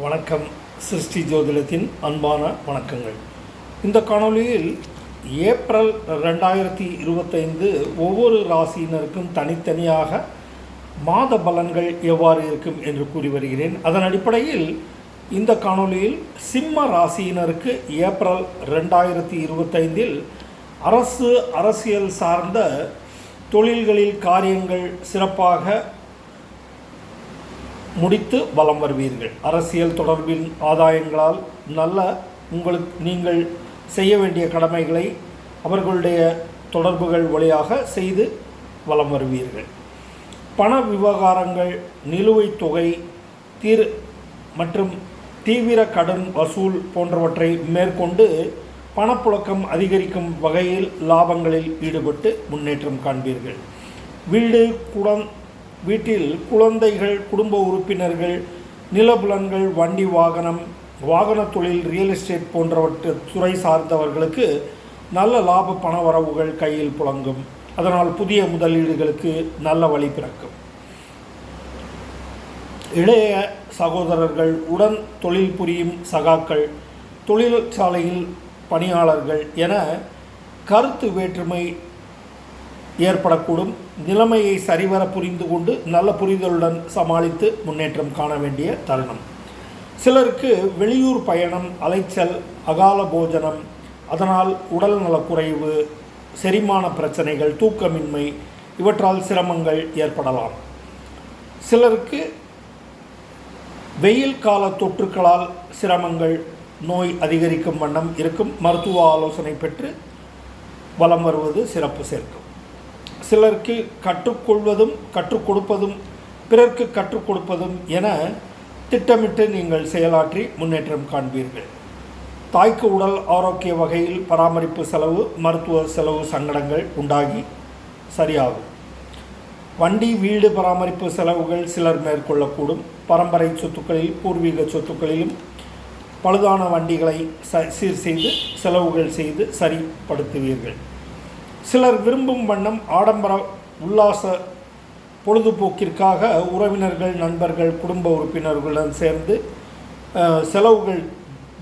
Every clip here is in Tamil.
வணக்கம். சிருஷ்டி ஜோதிடத்தின் அன்பான வணக்கங்கள். இந்த காணொளியில் ஏப்ரல் ரெண்டாயிரத்தி இருபத்தைந்து ஒவ்வொரு ராசியினருக்கும் தனித்தனியாக மாத பலன்கள் எவ்வாறு இருக்கும் என்று கூறி வருகிறேன். அதன் அடிப்படையில் இந்த காணொளியில் சிம்ம ராசியினருக்கு ஏப்ரல் ரெண்டாயிரத்தி இருபத்தைந்தில் அரசு அரசியல் சார்ந்த தொழில்களில் காரியங்கள் சிறப்பாக முடித்து வலம் வருவீர்கள். அரசியல் தொடர்பின் ஆதாயங்களால் நல்ல உங்களுக்கு நீங்கள் செய்ய வேண்டிய கடமைகளை அவர்களுடைய தொடர்புகள் வழியாக செய்து வலம் வருவீர்கள். பண விவகாரங்கள் நிலுவைத் தொகை தீர் மற்றும் தீவிர கடன் வசூல் போன்றவற்றை மேற்கொண்டு பணப்புழக்கம் அதிகரிக்கும் வகையில் லாபங்களில் ஈடுபட்டு முன்னேற்றம் காண்பீர்கள். வீடு குடம் வீட்டில் குழந்தைகள் குடும்ப உறுப்பினர்கள் நிலபுலன்கள் வண்டி வாகனம் வாகன தொழில் ரியல் எஸ்டேட் போன்றவற்றை துறை சார்ந்தவர்களுக்கு நல்ல லாப பண வரவுகள் கையில் புழங்கும். அதனால் புதிய முதலீடுகளுக்கு நல்ல வழி பிறக்கும். இளைய சகோதரர்கள் உடன் தொழில் புரியும் சகாக்கள் தொழிற்சாலையில் பணியாளர்கள் என கருத்து வேற்றுமை ஏற்படக்கூடும். நிலைமையை சரிவர புரிந்து கொண்டு நல்ல புரிதலுடன் சமாளித்து முன்னேற்றம் காண வேண்டிய தருணம். சிலருக்கு வெளியூர் பயணம் அலைச்சல் அகால போஜனம் அதனால் உடல் நலக்குறைவு செரிமான பிரச்சனைகள் தூக்கமின்மை இவற்றால் சிரமங்கள் ஏற்படலாம். சிலருக்கு வெயில் கால தொற்றுக்களால் சிரமங்கள் நோய் அதிகரிக்கும் வண்ணம் இருக்கும். மருத்துவ ஆலோசனை பெற்று வலம் வருவது சிறப்பு சேர்க்கும். சிலருக்கு கற்றுக்கொள்வதும் கற்றுக் கொடுப்பதும் பிறர்க்கு கற்றுக் கொடுப்பதும் என திட்டமிட்டு நீங்கள் செயலாற்றி முன்னேற்றம் காண்பீர்கள். தாய்க்கு உடல் ஆரோக்கிய வகையில் பராமரிப்பு செலவு மருத்துவ செலவு சங்கடங்கள் உண்டாகி சரியாகும். வண்டி வீடு பராமரிப்பு செலவுகள் சிலர் மேற்கொள்ளக்கூடும். பரம்பரை சொத்துக்களில் பூர்வீக சொத்துக்களிலும் பழுதான வண்டிகளை ச சீர் செய்து செலவுகள் செய்து சரிப்படுத்துவீர்கள். சிலர் விரும்பும் வண்ணம் ஆடம்பர உல்லாச பொழுதுபோக்கிற்காக உறவினர்கள் நண்பர்கள் குடும்ப உறுப்பினர்களுடன் சேர்ந்து செலவுகள்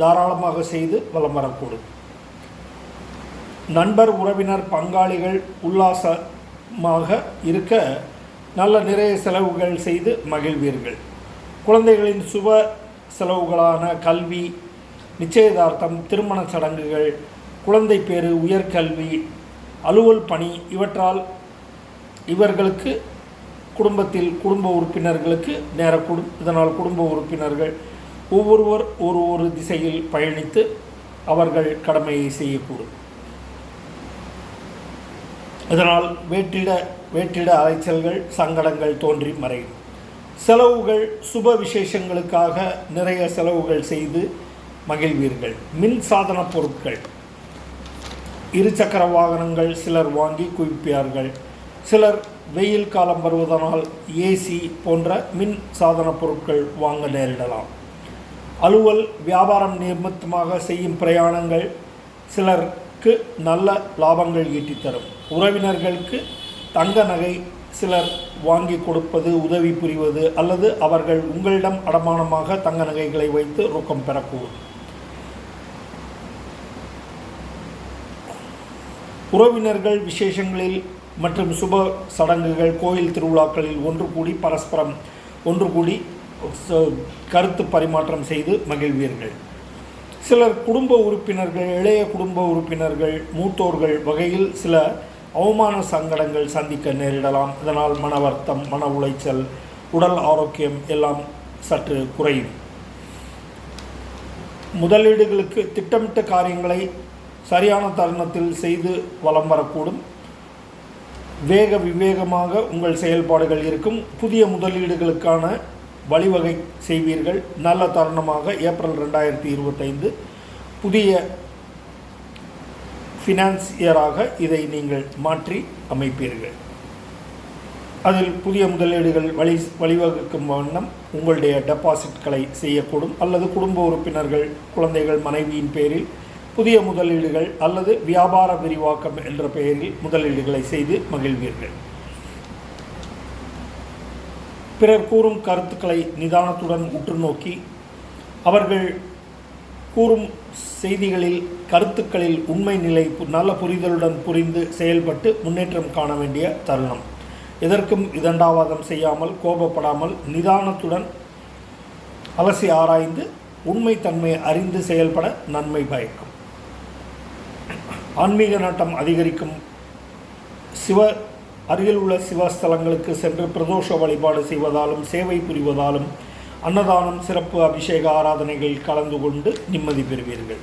தாராளமாக செய்து வலம் வரக்கூடும். நண்பர் உறவினர் பங்காளிகள் உல்லாசமாக இருக்க நல்ல நிறைய செலவுகள் செய்து மகிழ்வீர்கள். குழந்தைகளின் சுப செலவுகளான கல்வி நிச்சயதார்த்தம் திருமண சடங்குகள் குழந்தை பேறு உயர்கல்வி அலுவல் பணி இவற்றால் இவர்களுக்கு குடும்பத்தில் குடும்ப உறுப்பினர்களுக்கு நேரக்கூடும் இதனால் குடும்ப உறுப்பினர்கள் ஒவ்வொருவர் ஒரு ஒரு திசையில் பயணித்து அவர்கள் கடமையை செய்யக்கூடும். இதனால் வேற்றிட வேற்றிட அலைச்சல்கள் சங்கடங்கள் தோன்றி மறையும். செலவுகள் சுப விசேஷங்களுக்காக நிறைய செலவுகள் செய்து மகிழ்வீர்கள். மின் சாதன பொருட்கள் இருசக்கர வாகனங்கள் சிலர் வாங்கி குவிப்பார்கள். சிலர் வெயில் காலம் வருவதனால் ஏசி போன்ற மின் சாதன பொருட்கள் வாங்க நேரிடலாம். அலுவல் வியாபாரம் நிமித்தமாக செய்யும் பிரயாணங்கள் சிலருக்கு நல்ல லாபங்கள் ஈட்டித்தரும். உறவினர்களுக்கு தங்க நகை சிலர் வாங்கி கொடுப்பது உதவி புரிவது அல்லது அவர்கள் உங்களிடம் அடமானமாக தங்க நகைகளை வைத்து ரொக்கம் பெறக்கூடும். உறவினர்கள் விசேஷங்களில் மற்றும் சுப சடங்குகள் கோயில் திருவிழாக்களில் ஒன்று கூடி பரஸ்பரம் ஒன்று கூடி கருத்து பரிமாற்றம் செய்து மகிழ்வீர்கள். சிலர் குடும்ப உறுப்பினர்கள் இளைய குடும்ப உறுப்பினர்கள் மூத்தோர்கள் வகையில் சில அவமான சங்கடங்கள் சந்திக்க நேரிடலாம். இதனால் மன வருத்தம் மன உளைச்சல் உடல் ஆரோக்கியம் எல்லாம் சற்று குறையும். முதலீடுகளுக்கு திட்டமிட்ட காரியங்களை சரியான தருணத்தில் செய்து வலம் வரக்கூடும். வேக விவேகமாக உங்கள் செயல்பாடுகள் இருக்கும். புதிய முதலீடுகளுக்கான வழிவகை செய்வீர்கள். நல்ல தருணமாக ஏப்ரல் ரெண்டாயிரத்தி இருபத்தைந்து. புதிய ஃபினான்சியராக இதை நீங்கள் மாற்றி அமைப்பீர்கள். அதில் புதிய முதலீடுகள் வழி வழிவகுக்கும் வண்ணம் உங்களுடைய டெபாசிட்களை செய்யக்கூடும். அல்லது குடும்ப உறுப்பினர்கள் குழந்தைகள் மனைவியின் பேரில் புதிய முதலீடுகள் அல்லது வியாபார விரிவாக்கம் என்ற பெயரில் முதலீடுகளை செய்து மகிழ்வீர்கள். பிறர் கூறும் கருத்துக்களை நிதானத்துடன் உற்று நோக்கி அவர்கள் கூறும் செய்திகளில் கருத்துக்களில் உண்மை நிலை பு- நல்ல புரிதலுடன் புரிந்து செயல்பட்டு முன்னேற்றம் காண வேண்டிய தருணம். எதற்கும் இதண்டாவாதம் செய்யாமல் கோபப்படாமல் நிதானத்துடன் அலசி ஆராய்ந்து உண்மைத்தன்மை அறிந்து செயல்பட நன்மை பயக்கும். ஆன்மீக நாட்டம் அதிகரிக்கும். சிவ அருகில் உள்ள சிவஸ்தலங்களுக்கு சென்று பிரதோஷ வழிபாடு செய்வதாலும் சேவை புரிவதாலும் அன்னதானம் சிறப்பு அபிஷேக ஆராதனைகளில் கலந்து கொண்டு நிம்மதி பெறுவீர்கள்.